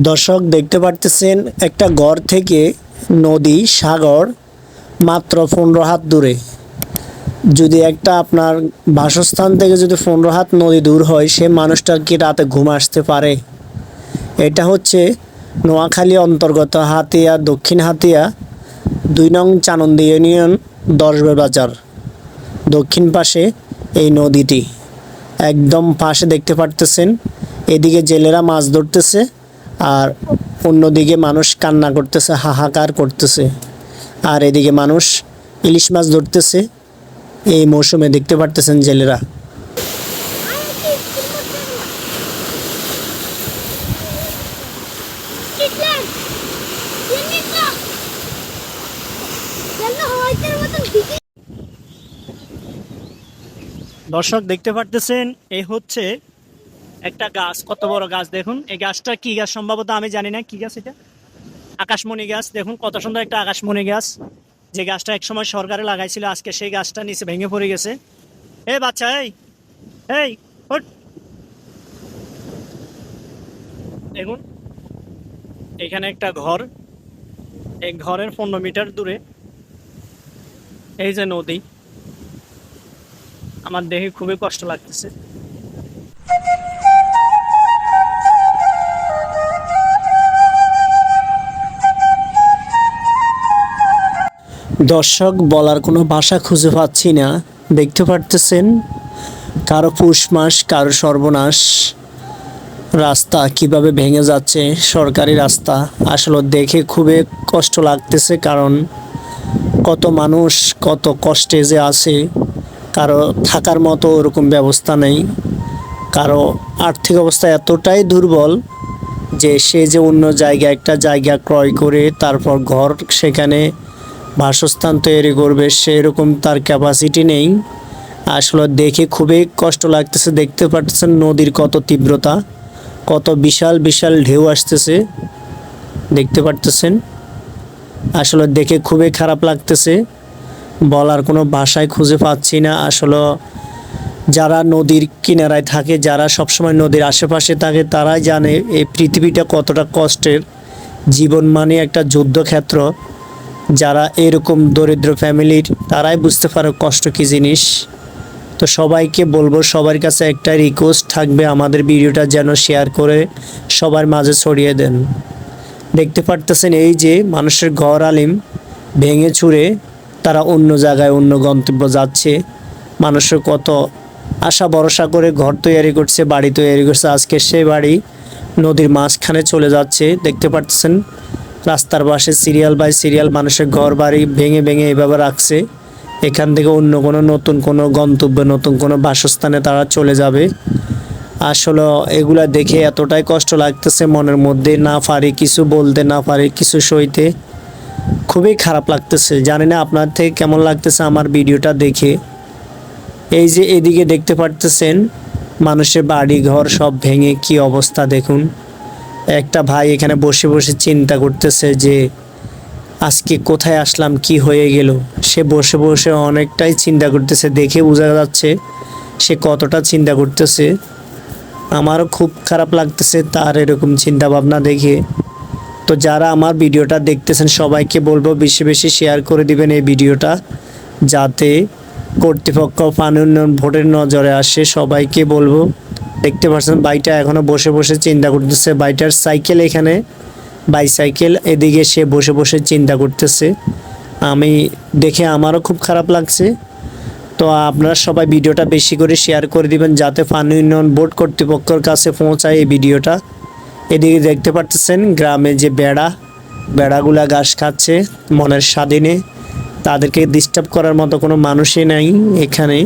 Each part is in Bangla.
দর্শক দেখতে পারতেছেন একটা গড় থেকে নদী, সাগর মাত্র পনেরো হাত দূরে। যদি একটা আপনার বাসস্থান থেকে যদি পনেরো হাত নদী দূর হয়, সে মানুষটা কি রাতে ঘুম আসতে পারে? এটা হচ্ছে নোয়াখালী অন্তর্গত হাতিয়া, দক্ষিণ হাতিয়া, দুই নং চানন্দি ইউনিয়ন দশবে বাজার। দক্ষিণ পাশে এই নদীটি। একদম পাশে দেখতে পারতেছেন, এদিকে জেলেরা মাছ ধরতেছে। আর অন্যদিকে মানুষ কান্না করতেছে, হাহাকার করতেছে। আর এদিকে মানুষ ইলিশ মাছ ধরতেছে। এই মৌসুমে দেখতে পারতেছেন জেলেরা। দর্শক, দেখতে পারতেছেন এই হচ্ছে একটা গাছ, কত বড় গাছ দেখুন। এই গাছটা কি গাছ? সম্ভবত আমি জানি না, কি গাছ এটা? আকাশমণি গাছ, দেখুন কত সুন্দর একটা আকাশমণি গাছ। যে গাছটা একসময় সরকারে লাগাইছিল, আজকে সেই গাছটা নিচে ভেঙে পড়ে গেছে। এই বাচ্চা, এই এই। দেখুন, এখানে একটা ঘর। এই ঘরের পনেরো মিটার দূরে। এই যে নদী। আমার দেখে খুবই কষ্ট লাগতেছে। দর্শক, বলার কোনো ভাষা খুঁজে পাচ্ছি না। দেখতে পারতেছেন, কারও পুষ মাস, কারও সর্বনাশ। রাস্তা কীভাবে ভেঙে যাচ্ছে, সরকারি রাস্তা। আসলে দেখে খুবই কষ্ট লাগতেছে, কারণ কত মানুষ, কত কষ্টে যে আছে। কারও থাকার মতো ওরকম ব্যবস্থা নেই। কারও আর্থিক অবস্থা এতটাই দুর্বল যে সে যে অন্য জায়গায় একটা জায়গা ক্রয় করে, তারপর ঘর সেখানে বাসস্থান তৈরি করবে, সেরকম তার ক্যাপাসিটি নেই। আসলে দেখে খুবই কষ্ট লাগতেছে, দেখতে পাচ্ছেন নদীর কত তীব্রতা, কত বিশাল বিশাল ঢেউ আসতেছে, দেখতে পারতেছেন। আসলে দেখে খুবই খারাপ লাগতেছে, বলার কোনো ভাষায় খুঁজে পাচ্ছি না। আসলে যারা নদীর কিনারায় থাকে, যারা সবসময় নদীর আশেপাশে থাকে, তারাই জানে এই পৃথিবীটা কতটা কষ্টের। জীবন মানে একটা যুদ্ধক্ষেত্র। যারা এরকম দরিদ্র ফ্যামিলির, তারাই বুঝতে পারে কষ্ট কী জিনিস। তো সবাইকে বলব, সবার কাছে একটা রিকোয়েস্ট থাকবে আমাদের ভিডিওটা যেন শেয়ার করে সবার মাঝে ছড়িয়ে দেন। দেখতে পারতেছেন এই যে মানুষের ঘর আলিম ভেঙে চুরে তারা অন্য জায়গায় অন্য গন্তব্য যাচ্ছে। মানুষের কত আশা ভরসা করে ঘর তৈরি করছে, বাড়ি তৈরি করছে। আজকে সেই বাড়ি নদীর মাঝখানে চলে যাচ্ছে। দেখতে পারতেছেন রাস্তার পাশে সিরিয়াল বাই সিরিয়াল মানুষের ঘর বাড়ি ভেঙে ভেঙে এভাবে রাখছে। এখান থেকে অন্য কোনো নতুন কোনো গন্তব্যে, নতুন কোনো বাসস্থানে তারা চলে যাবে। আসলে এগুলা দেখে এতটাই কষ্ট লাগতেছে মনের মধ্যে, না পারি কিছু বলতে, না পারি কিছু সইতে। খুবই খারাপ লাগতেছে। জানি না আপনার থেকে কেমন লাগতেছে আমার ভিডিওটা দেখে। এই যে এদিকে দেখতে পারতেছেন, মানুষের বাড়ি ঘর সব ভেঙে কি অবস্থা দেখুন। একটা ভাই এখানে বসে বসে চিন্তা করতেছে যে, আজকে কোথায় আসলাম, কি হয়ে গেল? সে বসে বসে অনেকটাই চিন্তা করতেছে, দেখে বোঝা যাচ্ছে সে কতটা চিন্তা করতেছে। আমারও খুব খারাপ লাগতেছে তার এরকম চিন্তা ভাবনা দেখে। তো যারা আমার ভিডিওটা দেখতেছেন, সবাইকে বলব বেশি বেশি শেয়ার করে দিবেন এই ভিডিওটা, যাতে কর্তৃপক্ষ পানি উন্নয়ন ভোটের নজরে আসে। সবাইকে বলব দেখতে পাচ্ছেন বাইটা এখনও বসে বসে চিন্তা করতেছে। বাইটার সাইকেল এখানে বাইসাইকেল এদিকে সে বসে বসে চিন্তা করতেছে। আমি দেখে আমারও খুব খারাপ লাগছে। তো আপনারা সবাই ভিডিওটা বেশি করে শেয়ার করে দিবেন, যাতে পানি উন্নয়ন বোর্ড কর্তৃপক্ষের কাছে পৌঁছায় এই ভিডিওটা। এদিকে দেখতে পারতেছেন, গ্রামে যে বেড়া, বেড়াগুলা ঘাস খাচ্ছে মনের স্বাধীনে। তাদেরকে ডিস্টার্ব করার মতো কোনো মানুষই নাই এখানে।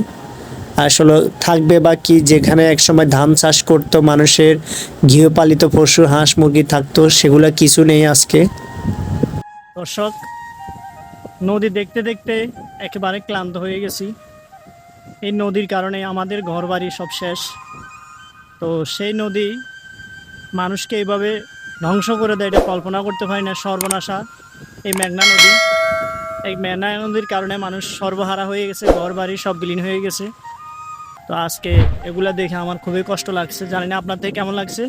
আসলে থাকবে বা কি? যেখানে একসময় ধান চাষ করতো মানুষের, গৃহপালিত পশু, হাঁস, মুরগি থাকতো, সেগুলো কিছু নেই আজকে। দর্শক, নদী দেখতে দেখতে একেবারে ক্লান্ত হয়ে গেছি। এই নদীর কারণে আমাদের ঘরবাড়ি সব শেষ। তো সেই নদী মানুষকে এইভাবে ধ্বংস করে দেয়, এটা কল্পনা করতে পারি না। সর্বনাশা এই মেঘনা নদী। এই মেঘনা নদীর কারণে মানুষ সর্বহারা হয়ে গেছে ঘর বাড়ি সব বিলীন হয়ে গেছে। তো আজকে এগুলো দেখে আমার খুবই কষ্ট লাগছে। জানি না আপনাদের কেমন লাগছে।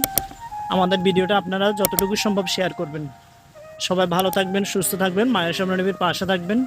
আমাদের ভিডিওটা আপনারা যতটুকু সম্ভব শেয়ার করবেন। সবাই ভালো থাকবেন, সুস্থ থাকবেন, মায়ের সামনে পাশে থাকবেন।